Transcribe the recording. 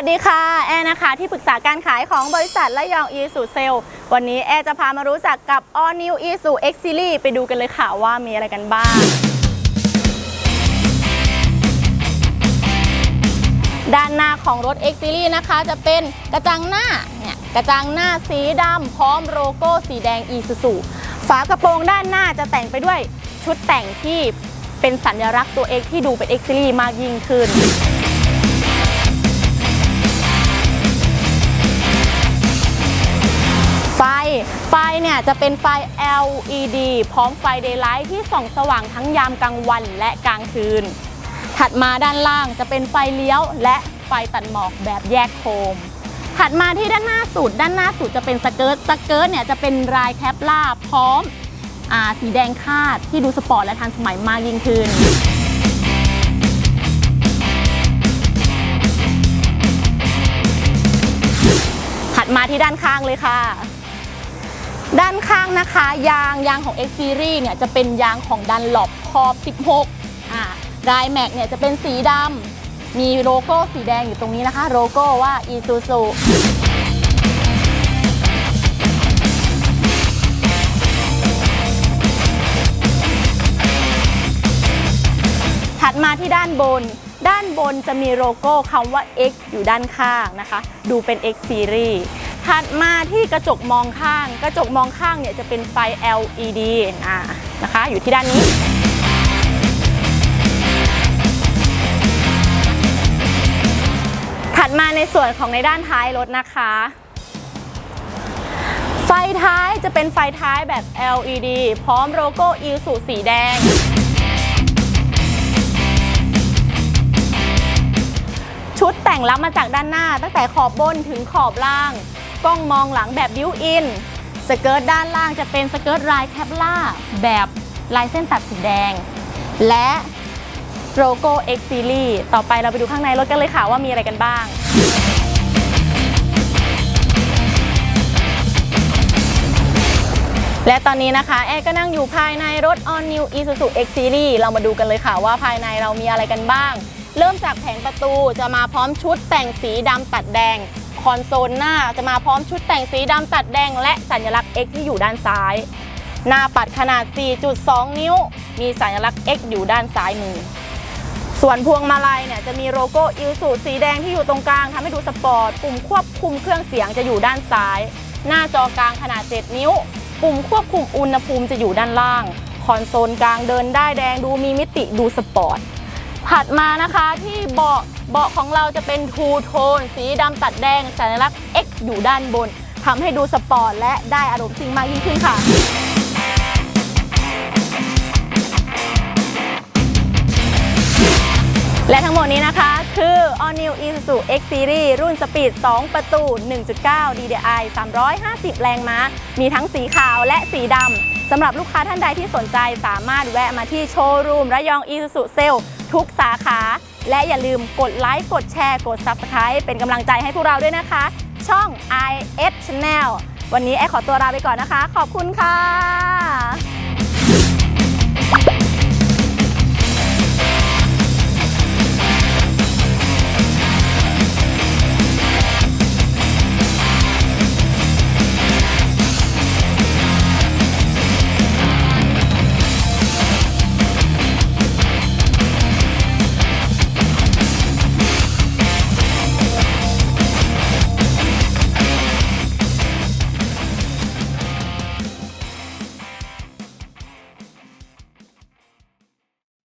สดีค่ะ แอร์นะคะ ที่ปรึกษาการขายของบริษัทและยองอีสุเซลวันนี้แอร์จะพามารู้จักกับ All New i s u X Series ไปดูกันเลยค่ะว่ามีอะไรกันบ้าง ด้านหน้าของรถ X Series นะคะจะเป็นกระจังหน้าเนี่ยกระจังหน้าสีดำพร้อมโลโก้สีแดง Isuzu ฝากระโปรงด้านหน้าจะแต่งไปด้วยชุดแต่งที่เป็นสัญลักษณ์ตัว X ที่ดูเป็น X Series มากยิ่งขึ้น ไฟเนี่ยจะเป็นไฟ LED พร้อมไฟ Daylight ที่ส่องสว่างทั้งยามกลางวันและกลางคืน ถัดมาด้านล่างจะเป็นไฟเลี้ยวและไฟตัดหมอกแบบแยกโคม ถัดมาที่ด้านหน้าสุด ด้านหน้าสุดจะเป็นสเกิร์ต สเกิร์ตเนี่ยจะเป็นลายแคปล่าพร้อมอสีแดงคาดที่ดูสปอร์ตและทันสมัยมากยิ่งขึ้นถัดมาที่ด้านข้างเลยค่ะ ด้านข้างนะคะ ยางยางของ X Series เนี่ยจะเป็นยางของดันหลบขอบ 16อ่าลายแม็กเนี่ยจะเป็นสีดำมีโลโก้สีแดงอยู่ตรงนี้นะคะ โลโก้ว่า Isuzu ถัดมาที่ด้านบน ด้านบนจะมีโลโก้คำว่า X อยู่ด้านข้างนะคะ ดูเป็น X Series ถัดมาที่กระจกมองข้าง กระจกมองข้างเนี่ยจะเป็นไฟ LED อ่านะคะอยู่ที่ด้านนี้ถัดมาในส่วนของในด้านท้ายรถนะคะ ไฟท้ายจะเป็นไฟท้ายแบบ LED พร้อมโลโก้ i s u สีแดง ชุดแต่งรับมาจากด้านหน้า ตั้งแต่ขอบบนถึงขอบล่าง กล้องมองหลังแบบบิวอิน สเกิร์ตด้านล่างจะเป็นสเกิร์ตลายแคปล่าแบบลายเส้นตัดสีแดง และโลโก้ X Series ต่อไปเราไปดูข้างในรถกันเลยค่ะว่ามีอะไรกันบ้างและตอนนี้นะคะ แอร์ก็นั่งอยู่ภายในรถ All New Isuzu X Series เรามาดูกันเลยค่ะว่าภายในเรามีอะไรกันบ้าง เริ่มจากแผงประตูจะมาพร้อมชุดแต่งสีดำตัดแดง คอนโซลหน้าจะมาพร้อมชุดแต่งสีดำตัดแดง และสัญลักษณ์ X ที่อยู่ด้านซ้าย หน้าปัดขนาด 4.2 นิ้ว มีสัญลักษณ์ X อยู่ด้านซ้ายมือ ส่วนพวงมาลัยเนี่ยจะมีโลโก้อิ s u สีแดงที่อยู่ตรงกลางทำให้ดูสปอร์ต ปุ่มควบคุมเครื่องเสียงจะอยู่ด้านซ้าย หน้าจอกลางขนาด 7 นิ้ว ปุ่มควบคุมอุณหภูมิจะอยู่ด้านล่าง คอนโซลกลางเดินได้แดงดูมีมิติดูสปอร์ต ถัดมานะคะที่เบาะเบาะของเราจะเป็นทูโทนสีดำตัดแดงสัญลักษณ์ X อยู่ด้านบนทำให้ดูสปอร์ตและได้อารมณ์ซิ่งมากยิ่งขึ้นค่ะ และทั้งหมดนี้นะคะคือ All New Isuzu X Series รุ่นสปีด 2 ประตู 1.9 DDI 350 แรงม้า มีทั้งสีขาวและสีดำสำหรับลูกค้าท่านใดที่สนใจสามารถแวะมาที่โชว์รูมระยอง Isuzu Sale ทุกสาขา และอย่าลืมกดไลค์ กดแชร์ กด Subscribe เป็นกำลังใจให้พวกเราด้วยนะคะ ช่อง IS Channel วันนี้แอร์ขอตัวลาไปก่อนนะคะ ขอบคุณค่ะ